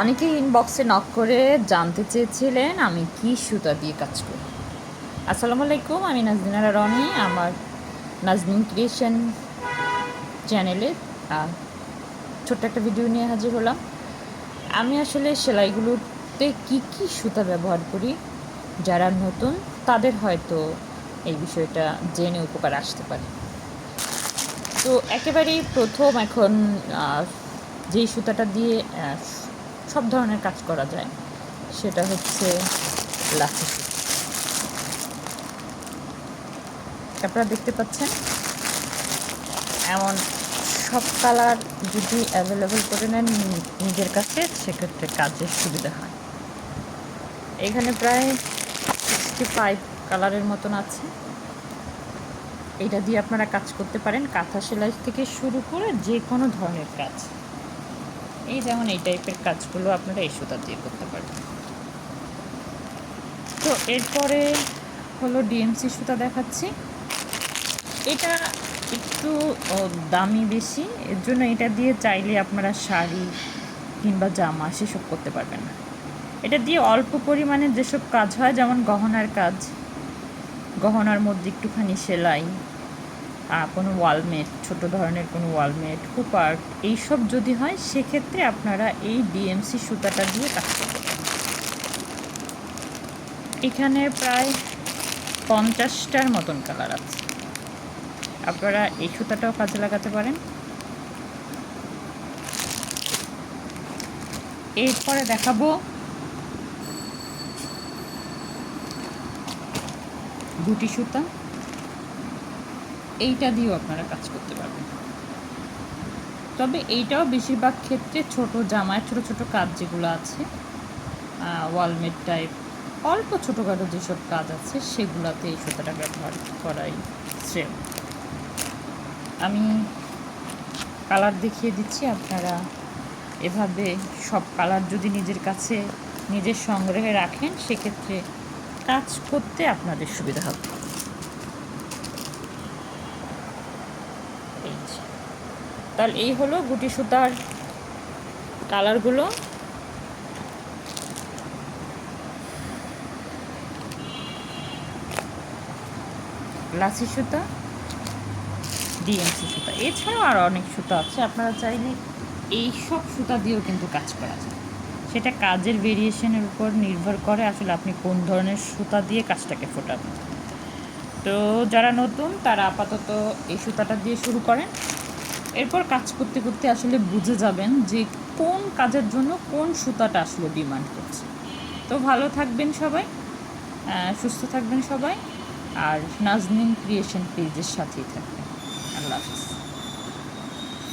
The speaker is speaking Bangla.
অনেকেই ইনবক্সে নক করে জানতে চেয়েছিলেন আমি কি সুতা দিয়ে কাজ করি। আসসালামু আলাইকুম, আমি নাজদিনারা রনি, আমার নাজদিন ক্রিয়েশন চ্যানেলে ছোট্ট একটা ভিডিও নিয়ে হাজির হলাম। আমি আসলে সেলাইগুলোতে কি কি সুতা ব্যবহার করি, যারা নতুন, তাদের হয়তো এই বিষয়টা জেনে উপকার আসতে পারে। তো একেবারেই প্রথম এখন যেই সুতাটা দিয়ে সব ধরনের কাজ করা যায়। সেটা হচ্ছে লাঠি। আপনারা দেখতে পাচ্ছেন? এমন সব কালার যদি অ্যাভেলেবেল করে নেন, নিজের কাছে, সেক্ষেত্রে কাজের সুবিধা হয়। এখানে প্রায় সিক্সটি ফাইভ কালারের মতন আছে। এটা দিয়ে আপনারা কাজ করতে পারেন। কাঁথা সেলাই থেকে শুরু করে যে কোনো ধরনের কাজ। এই যেমন এই টাইপের কাজগুলো আপনারা এই সুতা দিয়ে করতে পারবেন। তো এরপরে হলো ডিএমসি সুতা দেখাচ্ছি। এটা একটু দামি বেশি। এর জন্য এটা দিয়ে চাইলে আপনারা শাড়ি কিংবা জামা সেসব করতে পারবেন না। এটা দিয়ে অল্প পরিমাণে যেসব কাজ হয়, যেমন গহনার কাজ, গহনার মধ্যে একটুখানি সেলাই কোনো ওয়ালমেট ছোট ধরনের কোনো ওয়ালমেট হুপার, এইসব যদি হয়, সেক্ষেত্রে আপনারা এই ডিএমসি সুতাটা দিয়ে কাজ করতে পারেন। এখানে প্রায় পঞ্চাশটার মতন কালার আছে। আপনারা এই সুতাটাও কাজে লাগাতে পারেন। এরপরে দেখাবো গুটি সুতা। এইটা দিয়েও আপনারা কাজ করতে পারবেন। তবে এইটাও বেশিরভাগ ক্ষেত্রে ছোট জামায় ছোট ছোট কাজ যেগুলো আছে ওয়ালমেট টাইপ, অল্প ছোটোখাটো যেসব কাজ আছে সেগুলোতে এই সুতাটা ব্যবহার করাই শ্রেয়। আমি কালার দেখিয়ে দিচ্ছি, আপনারা এভাবে সব কালার যদি নিজের কাছে নিজের সংগ্রহে রাখেন, সেক্ষেত্রে কাজ করতে আপনাদের সুবিধা হবে এই যে। তাহলে এই হলো গুটি সুতার কালারগুলো। লাসি সুতা, ডিএমসি সুতা। এছাড়াও আর অনেক সুতা আছে, আপনারা চাইলে এই সব সুতা দিয়েও কিন্তু কাজ করা যায়। সেটা কাজের ভেরিয়েশনের উপর নির্ভর করে আসলে আপনি কোন ধরনের সুতা দিয়ে কাজটাকে ফোটাবেন। তো যারা নতুন, তারা আপাতত এই সুতাটা দিয়ে শুরু করেন। এরপর কাজ করতে করতে আসলে বুঝে যাবেন যে কোন কাজের জন্য কোন সুতাটা আসলে ডিমান্ড করছে। তো ভালো থাকবেন সবাই সুস্থ থাকবেন সবাই, আর নাজনিন ক্রিয়েশন পেজের সাথেই থাকবেন। আল্লাহ হাফিজ।